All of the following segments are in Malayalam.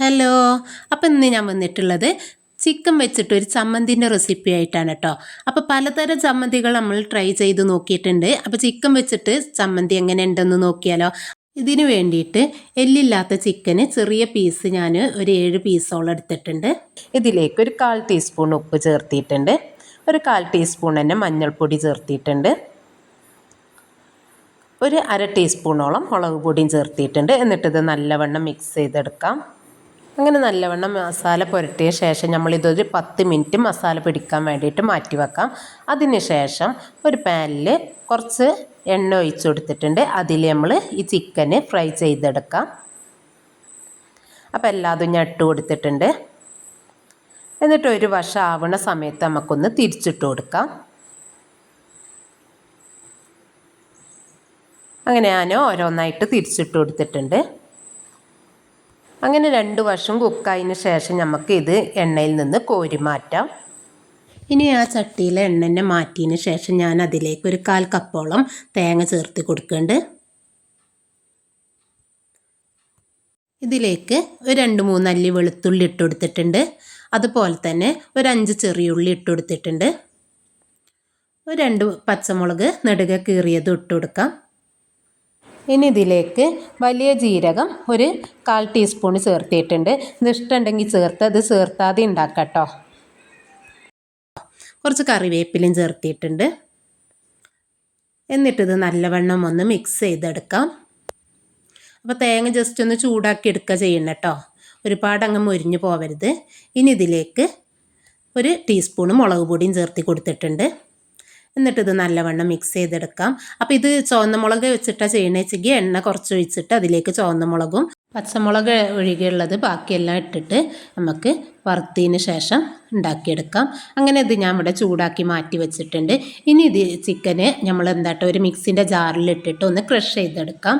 ഹലോ അപ്പം ഇന്ന് ഞാൻ വന്നിട്ടുള്ളത് ചിക്കൻ വെച്ചിട്ട് ഒരു ചമ്മന്തിന്റെ റെസിപ്പി ആയിട്ടാണ് കേട്ടോ അപ്പോൾ പലതരം ചമ്മന്തികൾ നമ്മൾ ട്രൈ ചെയ്ത് നോക്കിയിട്ടുണ്ട്. അപ്പോൾ ചിക്കൻ വെച്ചിട്ട് ചമ്മന്തി എങ്ങനെ ഉണ്ടെന്ന് നോക്കിയാലോ. ഇതിന് വേണ്ടിയിട്ട് എല്ലില്ലാത്ത ചിക്കന് ചെറിയ പീസ് ഞാൻ ഒരു ഏഴ് പീസോളം എടുത്തിട്ടുണ്ട്. ഇതിലേക്ക് ഒരു കാൽ ടീസ്പൂൺ ഉപ്പ് ചേർത്തിയിട്ടുണ്ട്. ഒരു കാൽ ടീസ്പൂൺ തന്നെ മഞ്ഞൾപ്പൊടി ചേർത്തിയിട്ടുണ്ട്. ഒരു അര ടീസ്പൂണോളം മുളക് പൊടിയും ചേർത്തിയിട്ടുണ്ട്. എന്നിട്ടിത് നല്ലവണ്ണം മിക്സ് ചെയ്തെടുക്കാം. അങ്ങനെ നല്ലവണ്ണം മസാല പുരട്ടിയ ശേഷം നമ്മളിതൊരു പത്ത് മിനിറ്റ് മസാല പിടിക്കാൻ വേണ്ടിയിട്ട് മാറ്റി വെക്കാം. അതിന് ശേഷം ഒരു പാനിൽ കുറച്ച് എണ്ണ ഒഴിച്ചു കൊടുത്തിട്ടുണ്ട്. അതിൽ നമ്മൾ ഈ ചിക്കന് ഫ്രൈ ചെയ്തെടുക്കാം. അപ്പോൾ എല്ലാതും ഞാൻ ഇട്ട് കൊടുത്തിട്ടുണ്ട്. എന്നിട്ട് ഒരു വശം ആവണ സമയത്ത് നമുക്കൊന്ന് തിരിച്ചിട്ട് കൊടുക്കാം. അങ്ങനെ ഞാൻ ഓരോന്നായിട്ട് തിരിച്ചിട്ട് കൊടുത്തിട്ടുണ്ട്. അങ്ങനെ രണ്ട് വർഷം കുക്കായതിന് ശേഷം നമുക്ക് ഇത് എണ്ണയിൽ നിന്ന് കോരി മാറ്റാം. ഇനി ആ ചട്ടിയിലെ എണ്ണനെ മാറ്റിയതിന് ശേഷം ഞാൻ അതിലേക്ക് ഒരു കാൽ കപ്പോളം തേങ്ങ ചേർത്ത് കൊടുക്കുന്നുണ്ട് ഇതിലേക്ക് ഒരു രണ്ട് മൂന്ന് അല്ലി വെളുത്തുള്ളി ഇട്ട് കൊടുത്തിട്ടുണ്ട്. അതുപോലെ തന്നെ ഒരു അഞ്ച് ചെറിയുള്ളി ഇട്ട് കൊടുത്തിട്ടുണ്ട്. ഒരു രണ്ട് പച്ചമുളക് നെടുക കീറിയത് ഇട്ട് കൊടുക്കാം. ഇനി ഇതിലേക്ക് വലിയ ജീരകം ഒരു കാൽ ടീസ്പൂൺ ചേർത്തിയിട്ടുണ്ട്. ഇത് ഇഷ്ടമുണ്ടെങ്കിൽ ചേർത്ത് അത് ചേർത്താതെ ഉണ്ടാക്കട്ടോ കുറച്ച് കറിവേപ്പിലും ചേർത്തിയിട്ടുണ്ട്. എന്നിട്ടിത് നല്ലവണ്ണം ഒന്ന് മിക്സ് ചെയ്തെടുക്കാം. അപ്പോൾ തേങ്ങ ജസ്റ്റ് ഒന്ന് ചൂടാക്കി എടുക്കുക ചെയ്യണം കേട്ടോ ഒരുപാട് അങ്ങ് മുരിഞ്ഞു പോവരുത്. ഇനി ഇതിലേക്ക് ഒരു ടീസ്പൂൺ മുളക് പൊടിയും ചേർത്തി കൊടുത്തിട്ടുണ്ട്. എന്നിട്ട് ഇത് നല്ലവണ്ണം മിക്സ് ചെയ്തെടുക്കാം. അപ്പോൾ ഇത് ചുവന്ന മുളക് വെച്ചിട്ടാണ് ചെയ്യണേ വെച്ചെങ്കിൽ എണ്ണ കുറച്ച് ഒഴിച്ചിട്ട് അതിലേക്ക് ചുവന്ന മുളകും പച്ചമുളക് ഒഴികെയുള്ളത് ബാക്കിയെല്ലാം ഇട്ടിട്ട് നമുക്ക് വറുത്തതിന് ശേഷം ഉണ്ടാക്കിയെടുക്കാം. അങ്ങനെ ഇത് ഞാൻ ഇവിടെ ചൂടാക്കി മാറ്റി വെച്ചിട്ടുണ്ട്. ഇനി ഇത് ചിക്കന് നമ്മൾ എന്താട്ടോ ഒരു മിക്സിന്റെ ജാറിലിട്ടിട്ട് ഒന്ന് ക്രഷ് ചെയ്തെടുക്കാം.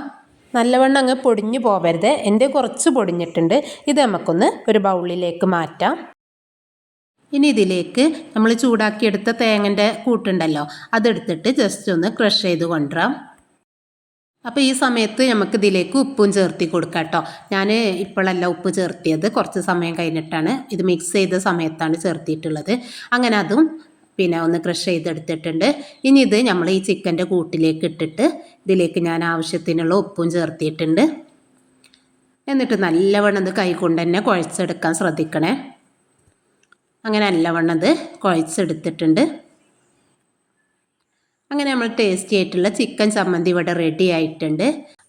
നല്ലവണ്ണം അങ്ങ് പൊടിഞ്ഞു പോവരുത്. എന്റെ കുറച്ച് പൊടിഞ്ഞിട്ടുണ്ട്. ഇത് നമുക്കൊന്ന് ഒരു ബൗളിലേക്ക് മാറ്റാം. ഇനി ഇതിലേക്ക് നമ്മൾ ചൂടാക്കിയെടുത്ത തേങ്ങന്റെ കൂട്ടുണ്ടല്ലോ അതെടുത്തിട്ട് ജസ്റ്റ് ഒന്ന് ക്രഷ് ചെയ്ത് കൊണ്ടുവരാം. അപ്പോൾ ഈ സമയത്ത് നമുക്ക് ഇതിലേക്ക് ഉപ്പും ചേർത്തി കൊടുക്കാം കേട്ടോ. ഞാൻ ഇപ്പോഴല്ല ഉപ്പ് ചേർത്തിയത് കുറച്ച് സമയം കഴിഞ്ഞിട്ടാണ് ഇത് മിക്സ് ചെയ്ത സമയത്താണ് ചേർത്തിയിട്ടുള്ളത്. അങ്ങനെ അതും പിന്നെ ഒന്ന് ക്രഷ് ചെയ്തെടുത്തിട്ടുണ്ട്. ഇനി ഇത് നമ്മൾ ഈ ചിക്കന്റെ കൂട്ടിലേക്ക് ഇട്ടിട്ട് ഇതിലേക്ക് ഞാൻ ആവശ്യത്തിനുള്ള ഉപ്പും ചേർത്തിയിട്ടുണ്ട്. എന്നിട്ട് നല്ലവണ്ണം ഇത് കൈ കൊണ്ട് തന്നെ കുഴച്ചെടുക്കാൻ ശ്രദ്ധിക്കണേ. അങ്ങനെ നല്ലവണ്ണം അത് കുഴച്ചെടുത്തിട്ടുണ്ട്. അങ്ങനെ നമ്മൾ ടേസ്റ്റി ആയിട്ടുള്ള ചിക്കൻ ചമ്മന്തി ഇവിടെ റെഡി ആയിട്ടുണ്ട്.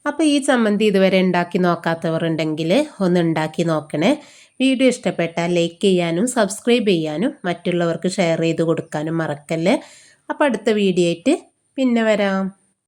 അപ്പോൾ ഈ ചമ്മന്തി ഇതുവരെ ഉണ്ടാക്കി നോക്കാത്തവർ ഉണ്ടെങ്കിൽ ഒന്ന് ഉണ്ടാക്കി നോക്കണേ. വീഡിയോ ഇഷ്ടപ്പെട്ടാൽ ലൈക്ക് ചെയ്യാനും സബ്സ്ക്രൈബ് ചെയ്യാനും മറ്റുള്ളവർക്ക് ഷെയർ ചെയ്ത് കൊടുക്കാനും മറക്കല്ലേ. അപ്പോൾ അടുത്ത വീഡിയോ ആയിട്ട് പിന്നെ വരാം.